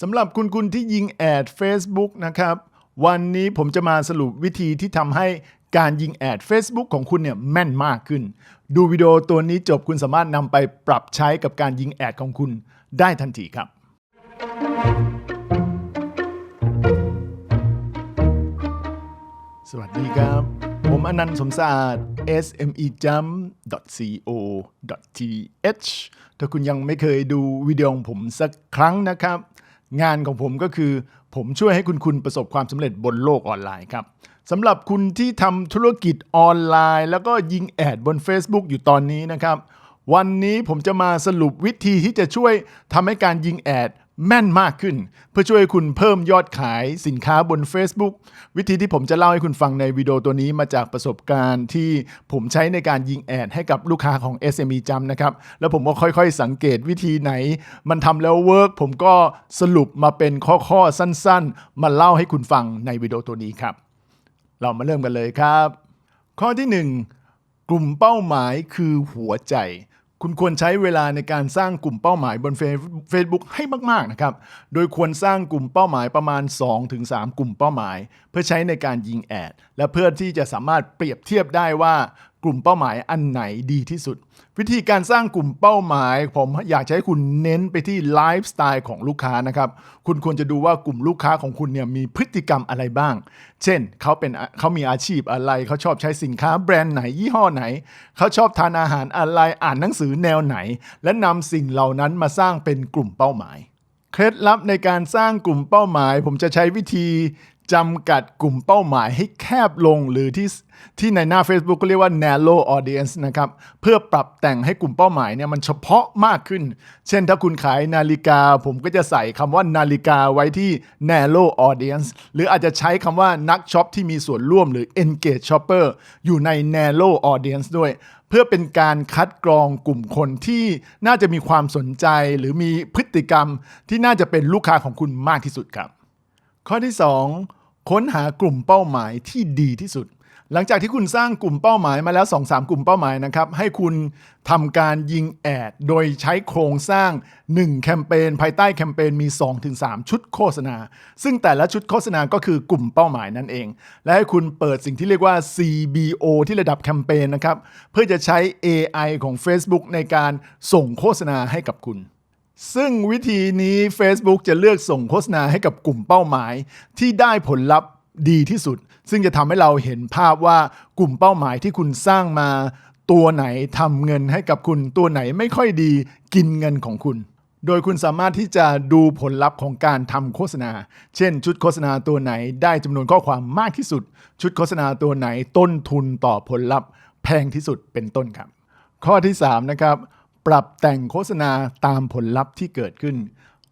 สำหรับคุณคุณที่ยิงแอด Facebook นะครับ วันนี้ผมจะมาสรุปวิธีที่ทำให้การยิงแอด Facebook ของคุณเนี่ยแม่นมากขึ้น ดูวิดีโอตัวนี้จบคุณสามารถนำไปปรับใช้กับการยิงแอดของคุณได้ทันทีครับ สวัสดีครับ ผมอนันต์สมศาร smejump.co.th ถ้าคุณยังไม่เคยดูวิดีโอของผมสักครั้งนะครับ งานของผมก็คือ ผมช่วยให้คุณคุณประสบความสำเร็จบนโลกออนไลน์ครับสำหรับคุณที่ทำธุรกิจออนไลน์ แล้วก็ยิงแอดบน Facebook อยู่ตอนนี้นะครับ วันนี้ผมจะมาสรุปวิธีที่จะช่วยทำให้การยิงแอด แม่นมากขึ้น เพื่อช่วยคุณเพิ่มยอดขายสินค้าบน Facebook วิธีที่ผมจะเล่าให้คุณฟังในวิดีโอตัวนี้มาจากประสบการณ์ที่ผมใช้ในการยิงแอดให้กับลูกค้าของ SME จำนะครับ แล้วผมก็ค่อยๆ สังเกตวิธีไหน มันทำแล้วเวิร์กผมก็สรุปมาเป็นข้อๆ สั้นๆ มาเล่าให้คุณฟังในวิดีโอตัวนี้ครับ เรามาเริ่มกันเลยครับ ข้อที่ 1 กลุ่มเป้าหมายคือหัวใจ คุณควรใช้เวลาในการสร้างกลุ่มเป้าหมายบน Facebook ให้มากๆนะครับ โดยควรสร้างกลุ่มเป้าหมายประมาณ 2-3 กลุ่มเป้าหมาย เพื่อใช้ในการยิงแอด และเพื่อที่จะสามารถเปรียบเทียบได้ว่า กลุ่มเป้าหมายอันไหนดีที่สุด วิธีการสร้างกลุ่มเป้าหมาย ผมอยากให้คุณเน้นไปที่ไลฟ์สไตล์ของลูกค้านะครับ คุณควรจะดูว่ากลุ่มลูกค้าของคุณเนี่ยมีพฤติกรรมอะไรบ้าง เช่นเขาเป็นเขามีอาชีพอะไร เขาชอบใช้สินค้าแบรนด์ไหนยี่ห้อไหน เขาชอบทานอาหารอะไรอ่านหนังสือแนวไหน และนำสิ่งเหล่านั้นมาสร้างเป็นกลุ่มเป้าหมายเคล็ดลับในการสร้างกลุ่มเป้าหมาย ผมจะใช้วิธี จำกัดกลุ่มเป้าหมายให้แคบลงหรือที่ที่ในหน้า Facebook ก็เรียกว่า narrow audience นะครับ เพื่อปรับแต่งให้กลุ่มเป้าหมายเนี่ยมันเฉพาะมากขึ้น เช่นถ้าคุณขายนาฬิกา ผมก็จะใส่คำว่านาฬิกาไว้ที่ narrow audience หรืออาจจะใช้คำว่านักช็อปที่มีส่วนร่วมหรือ engage shopper อยู่ใน narrow audience ด้วย เพื่อเป็นการคัดกรองกลุ่มคนที่น่าจะมีความสนใจหรือมีพฤติกรรมที่น่าจะเป็นลูกค้าของคุณมากที่สุดครับ ข้อที่ 2 ค้นหากลุ่มเป้าหมายที่ดีที่สุด หลังจากที่คุณสร้างกลุ่มเป้าหมายมาแล้ว 2-3 กลุ่มเป้าหมายนะครับ ให้คุณทำการยิงแอด โดยใช้โครงสร้าง 1 แคมเปญภายใต้แคมเปญมี 2-3 ชุดโฆษณา ซึ่งแต่ละชุดโฆษณาก็คือกลุ่มเป้าหมายนั่นเอง และให้คุณเปิดสิ่งที่เรียกว่า CBO ที่ระดับแคมเปญนะครับ เพื่อจะใช้ AI ของ Facebook ในการส่งโฆษณาให้กับคุณ ซึ่งวิธีนี้ Facebook จะเลือกส่งโฆษณาให้กับกลุ่มเป้าหมาย ที่ได้ผลลัพธ์ดีที่สุด ซึ่งจะทำให้เราเห็นภาพว่ากลุ่มเป้าหมายที่คุณสร้างมา ตัวไหนทำเงินให้กับคุณ ตัวไหนไม่ค่อยดีกินเงินของคุณ โดยคุณสามารถที่จะดูผลลัพธ์ของการทำโฆษณา เช่น ชุดโฆษณาตัวไหนได้จำนวนข้อความมากที่สุด ชุดโฆษณาตัวไหนต้นทุนต่อผลลัพธ์แพงที่สุดเป็นต้นครับ ข้อที่3นะครับ ปรับแต่งโฆษณาตามผลลัพธ์ที่เกิดขึ้น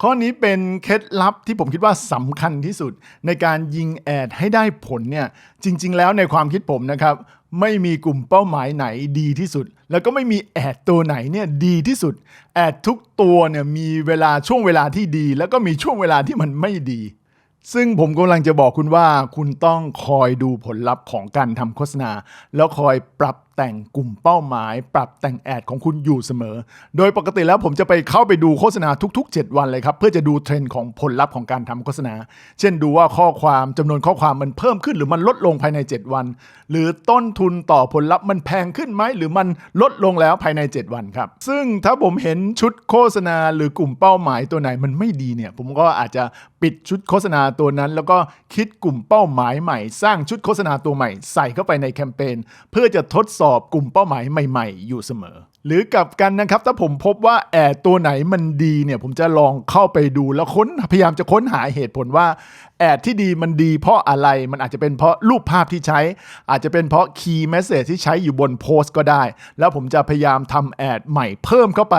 ข้อนี้เป็นเคล็ดลับที่ผมคิดว่าสำคัญที่สุด ในการยิงแอดให้ได้ผลเนี่ยจริง ๆ แล้วในความคิดผมนะครับ ไม่มีกลุ่มเป้าหมายไหนดีที่สุด แล้วก็ไม่มีแอดตัวไหนเนี่ยดีที่สุด แอดทุกตัวเนี่ยมีเวลาช่วงเวลาที่ดี แล้วก็มีช่วงเวลาที่มันไม่ดีซึ่งผมกำลังจะบอกคุณว่าคุณต้องคอยดูผลลัพธ์ของการทำโฆษณา แล้วคอยปรับ แต่งกลุ่มเป้าหมาย ปรับแต่งแอดของคุณอยู่เสมอ โดยปกติแล้วผมจะไปเข้าไปดูโฆษณาทุก ๆ 7 วันเลยครับ เพื่อจะดูเทรนด์ของผลลัพธ์ของการทำโฆษณา เช่นดูว่าข้อความจำนวนข้อความมันเพิ่มขึ้นหรือมันลดลงภายใน 7 วัน หรือต้นทุนต่อผลลัพธ์มันแพงขึ้นไหมหรือมันลดลงแล้วภายใน 7 วันครับ ซึ่งถ้าผมเห็นชุดโฆษณาหรือกลุ่มเป้าหมายตัวไหนมันไม่ดีเนี่ย ผมก็อาจจะปิดชุดโฆษณาตัวนั้น แล้วก็คิดกลุ่มเป้าหมายใหม่ สร้างชุดโฆษณาตัวใหม่ ใส่เข้าไปในแคมเปญเพื่อจะทดสอบอบกลุ่มเป้าหมายใหม่ ๆ อยู่เสมอ หรือกับกันนะครับ ถ้าผมพบว่าแอดตัวไหนมันดีเนี่ย ผมจะลองเข้าไปดูแล้วค้นพยายามจะค้นหาเหตุผลว่าแอดที่ดีมันดีเพราะอะไรมันอาจจะเป็นเพราะรูปภาพที่ใช้ อาจจะเป็นเพราะคีย์เมสเซจที่ใช้อยู่บนโพสต์ก็ได้ แล้วผมจะพยายามทำแอดใหม่เพิ่มเข้าไป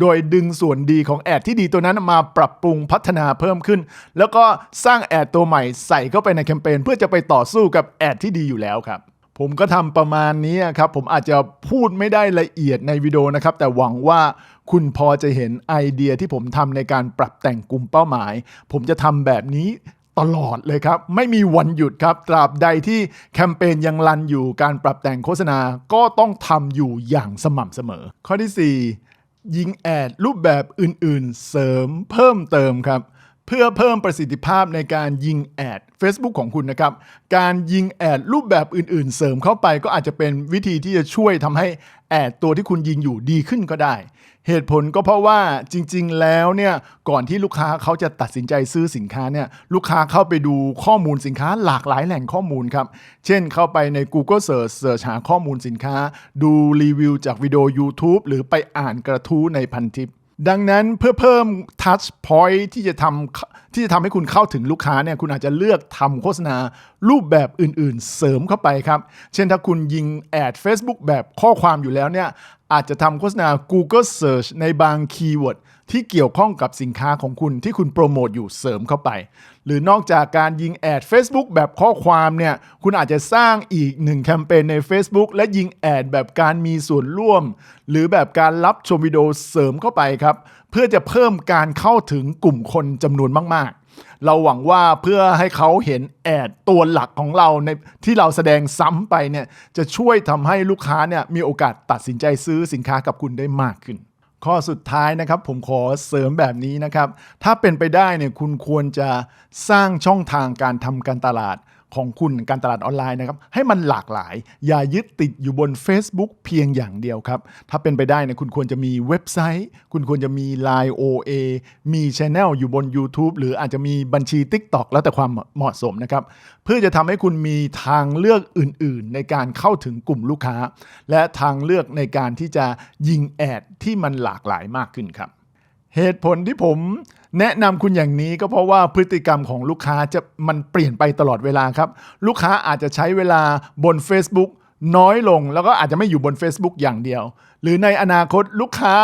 โดยดึงส่วนดีของแอดที่ดีตัวนั้นมาปรับปรุงพัฒนาเพิ่มขึ้น แล้วก็สร้างแอดตัวใหม่ใส่เข้าไปในแคมเปญเพื่อจะไปต่อสู้กับแอดที่ดีอยู่แล้วครับ ผมก็ทำประมาณนี้ครับ ผมอาจจะพูดไม่ได้ละเอียดในวิดีโอนะครับ แต่หวังว่าคุณพอจะเห็นไอเดียที่ผมทำในการปรับแต่งกลุ่มเป้าหมาย ผมจะทำแบบนี้ตลอดเลยครับ ไม่มีวันหยุดครับ ตราบใดที่แคมเปญยังรันอยู่การปรับแต่งโฆษณาก็ต้องทำอยู่อย่างสม่ำเสมอ ข้อที่ 4 ยิงแอดรูปแบบอื่นๆ เสริมเพิ่มเติมครับ เพื่อเพิ่มประสิทธิภาพในการยิงแอด Facebook ของคุณนะครับ การยิงแอดรูปแบบอื่นๆ เสริมเข้าไปก็อาจจะเป็นวิธีที่จะช่วยทำให้แอดตัวที่คุณยิงอยู่ดีขึ้นก็ได้ เหตุผลก็เพราะว่าจริงๆ แล้วเนี่ยก่อนที่ลูกค้าเขาจะตัดสินใจซื้อสินค้าเนี่ยลูกค้าเข้าไปดูข้อมูลสินค้าหลากหลายแหล่งข้อมูลครับ เช่นเข้าไปใน Google Search เสิร์ชหาข้อมูลสินค้า ดูรีวิวจากวิดีโอ YouTube หรือไปอ่านกระทู้ในพันทิป ดังนั้นเพื่อเพิ่มทัชพอยที่จะทำที่จะทำให้คุณเข้าถึงลูกค้าเนี่ยคุณอาจจะเลือกทำโฆษณารูปแบบอื่น ๆ เสริมเข้าไปครับ เช่นถ้าคุณยิงแอด Facebook แบบข้อความอยู่แล้วเนี่ยอาจจะทำโฆษณา Google Search ในบางคีย์เวิร์ด ที่เกี่ยวข้องกับสินค้าของคุณที่คุณโปรโมทอยู่เสริมเข้าไป หรือนอกจากการยิงแอด Facebook แบบข้อความเนี่ยคุณอาจจะสร้างอีกหนึ่งแคมเปญใน Facebook และยิงแอดแบบการมีส่วนร่วม หรือแบบการรับชมวิดีโอเสริมเข้าไปครับเพื่อจะเพิ่มการเข้าถึงกลุ่มคนจำนวนมากๆ เราหวังว่าเพื่อให้เขาเห็นแอดตัวหลักของเราในที่เราแสดงซ้ำไปเนี่ยจะช่วยทำให้ลูกค้าเนี่ยมีโอกาสตัดสินใจซื้อสินค้ากับคุณได้มากขึ้น ข้อสุดท้ายนะครับผมขอเสริมแบบนี้นะครับ ถ้าเป็นไปได้เนี่ยคุณควรจะสร้างช่องทางการทำการตลาด ของคุณการตลาดออนไลน์นะครับ ให้มันหลากหลาย อย่ายึดติดอยู่บน Facebook เพียงอย่างเดียวครับ ถ้าเป็นไปได้นี่ยคุณควรจะมีเว็บไซต์ คุณควรจะมี Line OA มี Channel อยู่บน YouTube หรืออาจจะมีบัญชี TikTok แล้วแต่ความเหมาะสมนะครับ เพื่อจะทำให้คุณมีทางเลือกอื่น ๆ ในการเข้าถึงกลุ่มลูกค้า และทางเลือกในการที่จะยิงแอดที่มันหลากหลายมากขึ้นครับ เหตุผลที่ผม แนะนำคุณอย่างนี้ก็เพราะว่าพฤติกรรมของลูกค้าจะมันเปลี่ยนไปตลอดเวลาครับ ลูกค้าอาจจะใช้เวลาบน Facebook น้อยลง แล้วก็อาจจะไม่อยู่บน Facebook อย่างเดียว หรือในอนาคตลูกค้า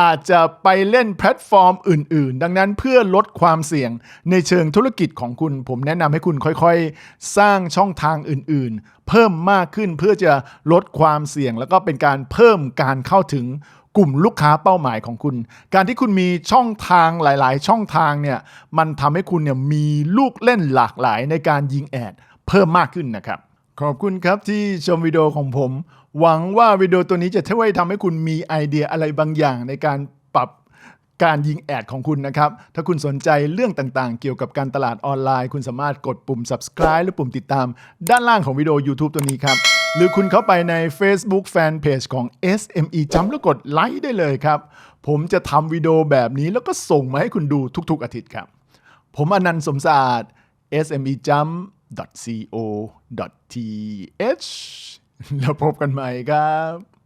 อาจจะไปเล่นแพลตฟอร์มอื่น ๆ ดังนั้นเพื่อลดความเสี่ยงในเชิงธุรกิจของคุณ ผมแนะนำให้คุณค่อยๆ สร้างช่องทางอื่น ๆ เพิ่มมากขึ้นเพื่อจะลดความเสี่ยง แล้วก็เป็นการเพิ่มการเข้าถึง กลุ่มลูกค้าเป้าหมายของคุณ การที่คุณมีช่องทางหลาย ๆ ช่องทางเนี่ยมันทำให้คุณเนี่ยมีลูกเล่นหลากหลายในการยิงแอดเพิ่มมากขึ้นนะครับขอบคุณครับที่ชมวิดีโอของผม หวังว่าวิดีโอตัวนี้จะช่วยทำให้คุณมีไอเดียอะไรบางอย่างในการปรับการยิงแอดของคุณนะครับ ถ้าคุณสนใจเรื่องต่างๆ เกี่ยวกับการตลาดออนไลน์ คุณสามารถกดปุ่ม subscribe หรือปุ่มติดตาม ด้านล่างของวิดีโอ YouTube ตัวนี้ครับ หรือคุณเข้าไปใน Facebook Fanpage ของ SME จำแล้วกดไลค์ได้เลยครับ ผมจะทำวิดีโอแบบนี้แล้วก็ส่งมาให้คุณดูทุกๆอาทิตย์ครับ ผมอนันต์สมศาสตร์ sme jump co th แล้วพบกันใหม่ครับ